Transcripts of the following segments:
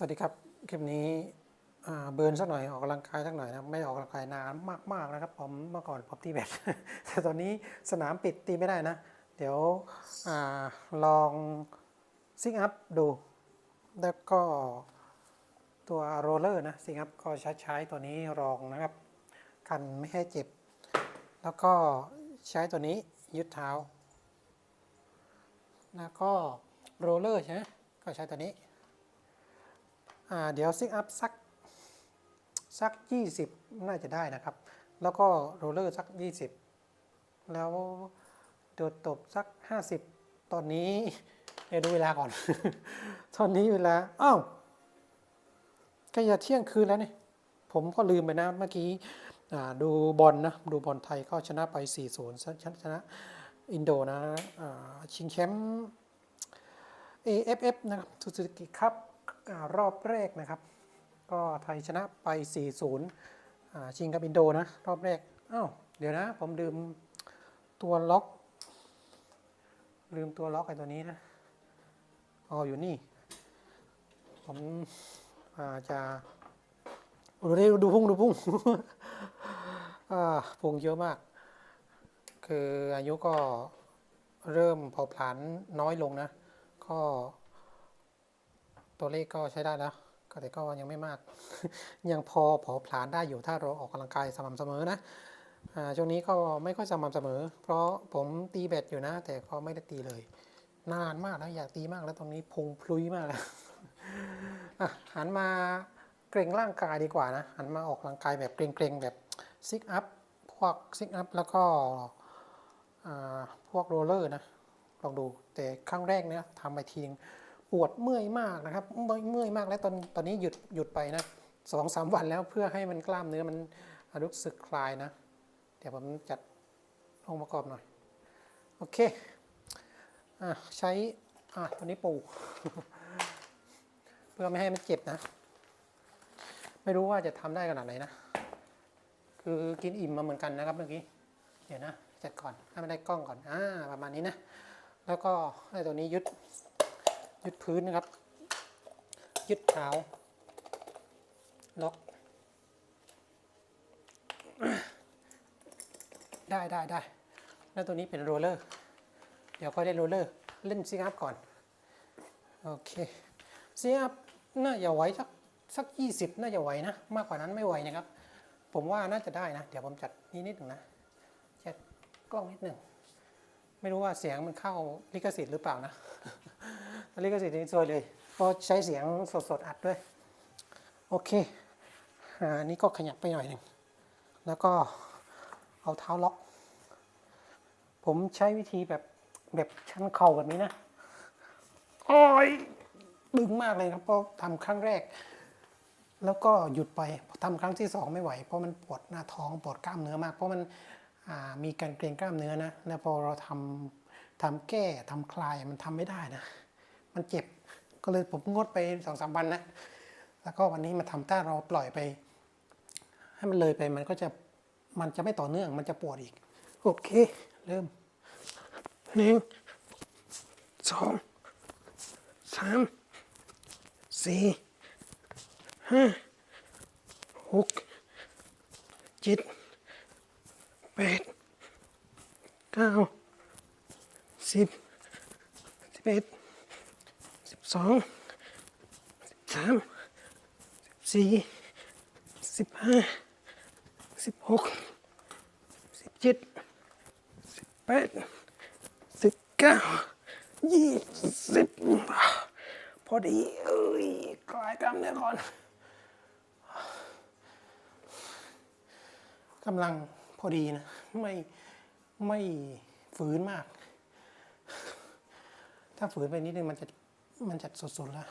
สวัสดีครับ คลิปนี้เบิร์นสักหน่อยออกกำลังกายสักหน่อยนะไม่ออกกำลังกายนานมากๆนะครับผมเมื่อก่อนผมตีแบดแต่ตอนนี้สนามปิดตีไม่ได้นะ เดี๋ยวอลองซิงอัพดู แล้วก็ตัวโรลเลอร์นะซิงอัพก็ใช้ใช้ตัวนี้รองนะครับ กันไม่ให้เจ็บ แล้วก็ใช้ตัวนี้ยึดเท้า แล้วก็โรลเลอร์ใช่ไหมก็ใช้ตัวนี้ เดี๋ยวซิกอัพสักสัก 20 น่าจะได้นะครับ แล้วก็โรลเลอร์สัก 20 แล้วโดดตบสัก 50 ตอนนี้เดี๋ยวดูเวลาก่อน ตอนนี้เวลา อ้าวก็จะเที่ยงคืนแล้วนี่ ผมก็ลืมไปนะ เมื่อกี้ดูบอลนะดูบอลไทยก็ชนะไป 4-0 ชนะชนะอินโดนะอ่าชิงแชมป์ AFF นะครับซูซูกิครับ รอบแรกนะครับ ก็ไทยชนะไป 4 0่ชิงกับอินโดนะ รอบแรกอ้าวเดี๋ยวนะ ผมลืมตัวล็อก ลืมตัวล็อกไอ้ตัวนี้นะอ๋ออยู่นี่ ผมอาจะดูดิดูพุ่งดูพุ่งพุ่งเยอะมาก คืออายุก็เริ่มเผาผลาญน้อยลงนะ ก็ ตัวเลขก็ใช้ได้แล้วก็แต่ก็ยังไม่มาก ยังพอเผาผลาญได้อยู่ถ้าเราออกกำลังกายสม่ำเสมอนะอช่วงนี้ก็ไม่ค่อยสม่ำเสมอ เพราะผมตีแบดอยู่นะ แต่ก็ไม่ได้ตีเลย นานมากแล้วอยากตีมากแล้วตรงนี้พุงพลุยมากแล้วหันมาเกรงร่างกายดีกว่านะหันมาออกกำลังกายแบบเกรงๆแบบซิกอัพพวกซิกอัพแล้วก็พวกโรลเลอร์นะลองดูแต่ครั้งแรกเนี่ยทำไปทีนึง ปวดเมื่อยมากนะครับเมื่อยมากแล้วตอนตอนนี้หยุดหยุดไปนะสองสามวันแล้วเพื่อให้มันกล้ามเนื้อมันรู้สึกคลายนะ เดี๋ยวผมจัดองค์ประกอบหน่อย โอเคอใช้อะตัวนี้ปูเพื่อไม่ให้มันเจ็บนะ ไม่รู้ว่าจะทำได้ขนาดไหนนะ คือกินอิ่มมาเหมือนกันนะครับเมื่อกี้ เดี๋ยวนะจัดก่อนให้มันได้กล้องก่อนอ่าประมาณนี้นะ แล้วก็ให้ตัวนี้ยึด ยึดพื้นนะครับ ยึดเท้าล็อก ได้ได้ได้แล้วตัวนี้เป็นโรลเลอร์ เดี๋ยวค่อยเล่นโรลเลอร์ เล่นซิงอัพก่อน โอเคซิงอัพน่าจะไหวสักสักยี่สิบน่าจะไหวนะ มากกว่านั้นไม่ไหวนะครับ ผมว่าน่าจะได้นะ เดี๋ยวผมจัดนิดนิดหนึ่งนะจัดกล้องนิดหนึ่ง ไม่รู้ว่าเสียงมันเข้าลิขสิทธิ์หรือเปล่านะ ลิขสิทธิ์นี่ซวยเลยเพราะใช้เสียงสดๆอัดด้วย โอเคอ่านี่ก็ขยับไปหน่อยหนึ่งแล้วก็เอาเท้าล็อก ผมใช้วิธีแบบแบบชันเข่าแบบนี้นะโอ้ยดึงมากเลยครับเพราะทำครั้งแรก แล้วก็หยุดไปทำครั้งที่สองไม่ไหว เพราะมันปวดหน้าท้องปวดกล้ามเนื้อมาก เพราะมันอ่ามีการเกร็งกล้ามเนื้อนะแล้วพอเราทำทำแก้ทำคลายมันทำไม่ได้นะ มันเจ็บ ก็เลยผมงดไปสองสามวันนะ แล้วก็วันนี้มาทำถ้าเราปล่อยไป ให้มันเลยไปมันก็จะมันจะไม่ต่อเนื่องมันจะปวดอีก โอเค เริ่มหนึ่งสองสามสี่ห้าหกเจ็ดแปดเก้าสิบสิบเอ็ด สองสิบสามสิบสี่สิบห้าสิบหกสิบเจ็ดสิบแปดสิบเก้ายี่สิบพอดีเอ้ยคลายกล้ามเนื้อก่อนกำลังพอดีนะ ไม่ไม่ฝืนมาก ถ้าฝืนไปนิดนึงมันจะ มันจะสุดๆแล้ว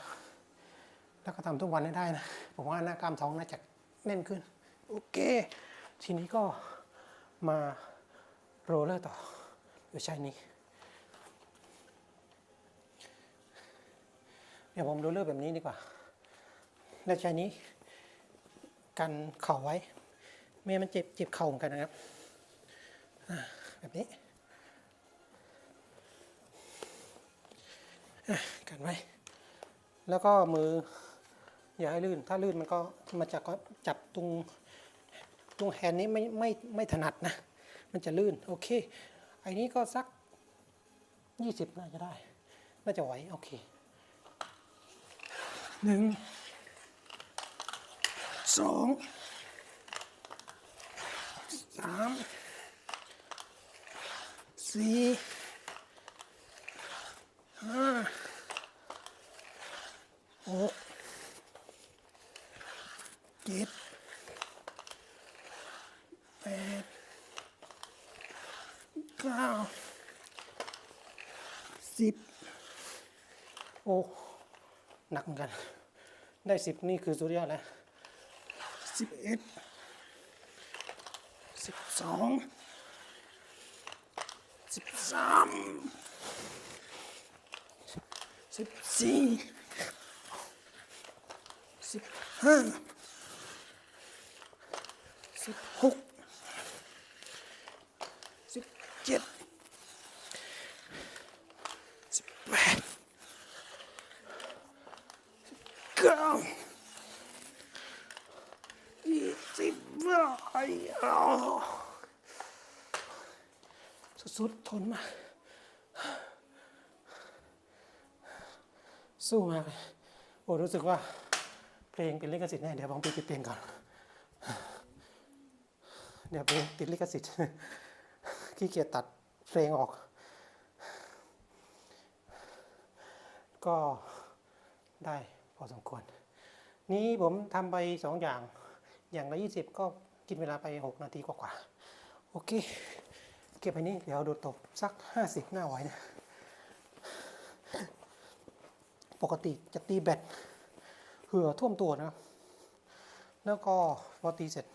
แล้วก็ทำทุกวันให้ได้นะ ผมว่าหน้ากล้ามท้องน่าจะแน่นขึ้น โอเค ทีนี้ก็มาโรลเลอร์ต่อโดยใช้นี้ เดี๋ยวผมโรลเลอร์แบบนี้ดีกว่า แล้วใช้นี้กันเข่าไว้ไม่งั้มันเจ็บเจ็บเข่าเหมือนกันนะครับ แบบนี้ กันไว้ แล้วก็มืออย่าให้ลื่น ถ้าลื่นมันก็มันจะก็จับตรงตรงแฮนด์นี้ไม่ไม่ไม่ถนัดนะ มันจะลื่น โอเค ไอ้นี้ก็สัก 20 น่าจะได้ น่าจะไหว โอเคหนึ่งสองสามสี่ห้า หกเจ็ดแปดเก้าสิบโอ้ หนักเหมือนกัน ได้สิบนี่คือสุดยอดแล้วสิบเอ็ดสิบสองสิบสามสิบสี่ สิบห้าสิบหกสิบเจ็ดสิบแปดสิบเก้ายี่สิบไอ้อ้าวสุดๆทนมากสู้มากเลยโอ้รู้สึกว่า ลงเป็นลิขสิทธิ์แน่เดี๋ยวผมไปปิดเพลงก่อน เดี๋ยวเพลงติดลิขสิทธิ์ขี้เกียจตัดเพลงออก ก็ได้พอสมควร นี้ผมทำไปสองอย่าง อย่างละยี่สิบก็กินเวลาไปหกนาทีกว่าๆ โอเค เก็บไปนี้ เดี๋ยวโดดตบสักห้าสิบหน้าไหวนะ ปกติจะตีแบต เหือท่วมตัวนะครับแล้วก็พอตีเสร็จ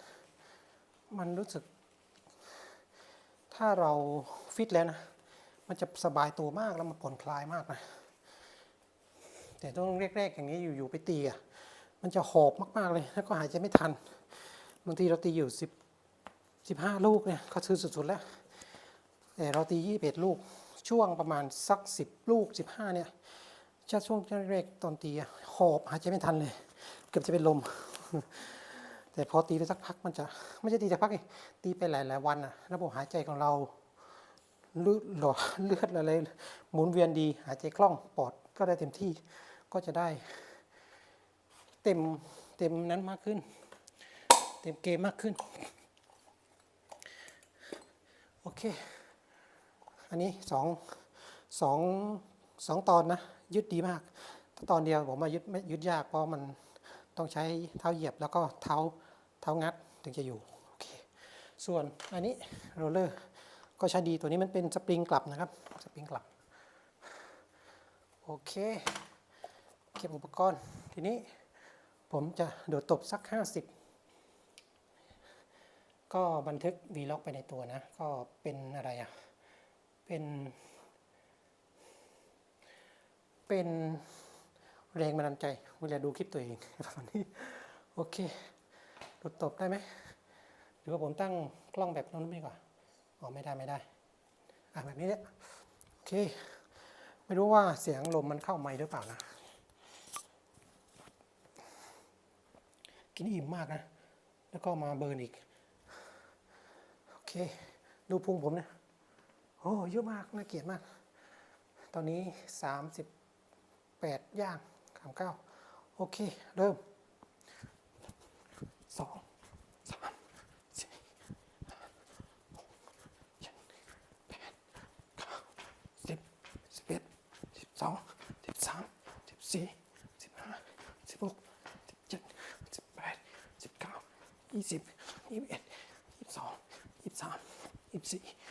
มันรู้สึก ถ้าเราฟิตแล้วนะ มันจะสบายตัวมากแล้วมันผ่อนคลายมากนะ แต่ต้องแรกๆอย่างนี้อยู่ๆไปตีอะ มันจะหอบมากๆเลย แล้วก็หายใจไม่ทัน บางทีเราตีอยู่สิบสิบห้าลูกเนี่ยก็ซื้อสุดๆแล้ว แต่เราตียี่สิบเอ็ดลูก ช่วงประมาณสักสิบลูกสิบห้าเนี่ย ช่วงแรกตอนตีหอบหายใจไม่ทันเลย เกือบจะเป็นลม แต่พอตีไปสักพักมันจะไม่ใช่ตีสักพักไงตีไปหลายๆวันอะระบบหายใจของเราเลือดหลอดเลือดอะไรหมุนเวียนดีหายใจคล่องปอดก็ได้เต็มที่ก็จะได้ เต็มเต็มนั้นมากขึ้น เต็มเกมมากขึ้น โอเค อันนี้สองสองสองตอนนะ ยึดดีมาก ตอนเดียวผมมายึดไม่ยึดยากเพราะมันต้องใช้เท้าเหยียบแล้วก็เท้าเท้างัดถึงจะอยู่โอเคส่วนอันนี้โรลเลอร์ก็ใช้ดีตัวนี้มันเป็นสปริงกลับนะครับสปริงกลับโอเคเก็บอุปกรณ์ทีนี้ผมจะโดดตบสัก 50 ก็บันทึก vlog ไปในตัวนะ ก็เป็นอะไรอะ เป็น เป็นแรงบันดาลใจเวลาดูคลิปตัวเองประมาณนี้โอเคโดดตบได้ไหมหรือว่าผมตั้งกล้องแบบนั้นไม่กว่าอ๋อไม่ได้ไม่ได้อะแบบนี้เนี่ยโอเค ไม่รู้ว่าเสียงลมมันเข้าไมค์หรือเปล่านะ กินอิ่มมากนะ แล้วก็มาเบิร์นอีก โอเค ดูพุงผมเนี่ยโอ้เยอะมาก น่าเกลียดมาก ตอนนี้ 8 ย่าง3 9โอเค เริ่ม 2 3 4 15 20 21 22 23 24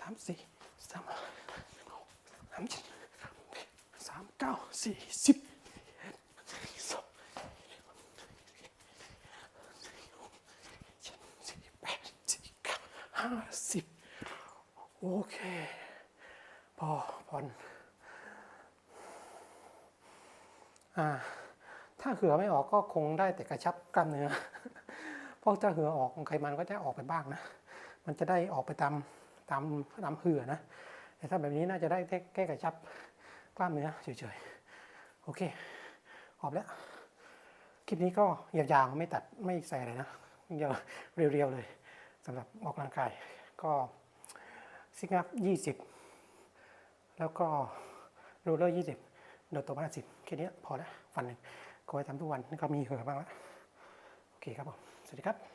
สามสี่สามห้าสามเจ็ดสามเก้าสี่สิบสองเจ็ดสี่แปดสี่เก้าห้าสิบโอเค พอผ่อนอ่าถ้าเหือไม่ออกก็คงได้แต่กระชับกล้ามเนื้อ เพราะถ้าเหือออกไขมันก็จะออกไปบ้างนะ มันจะได้ออกไปตาม ตามตามเหื่อนะ แต่ถ้าแบบนี้น่าจะได้แค่ก้กระชับกล้ามเนื้อเฉยๆ โอเคขอบแล้ว คลิปนี้ก็ยาวๆไม่ตัดไม่ใส่อะไรนะยาวเรียวๆเลยสำหรับออกกำลังกายก็ซิกอัพ20แล้วก็โรลเลอร์20โดดตัว50แค่นี้พอแล้ววันหนึ่งก็ไว้ทำทุกวันนี่ก็มีเหอบ้างแล้วโอเคครับผม สวัสดีครับ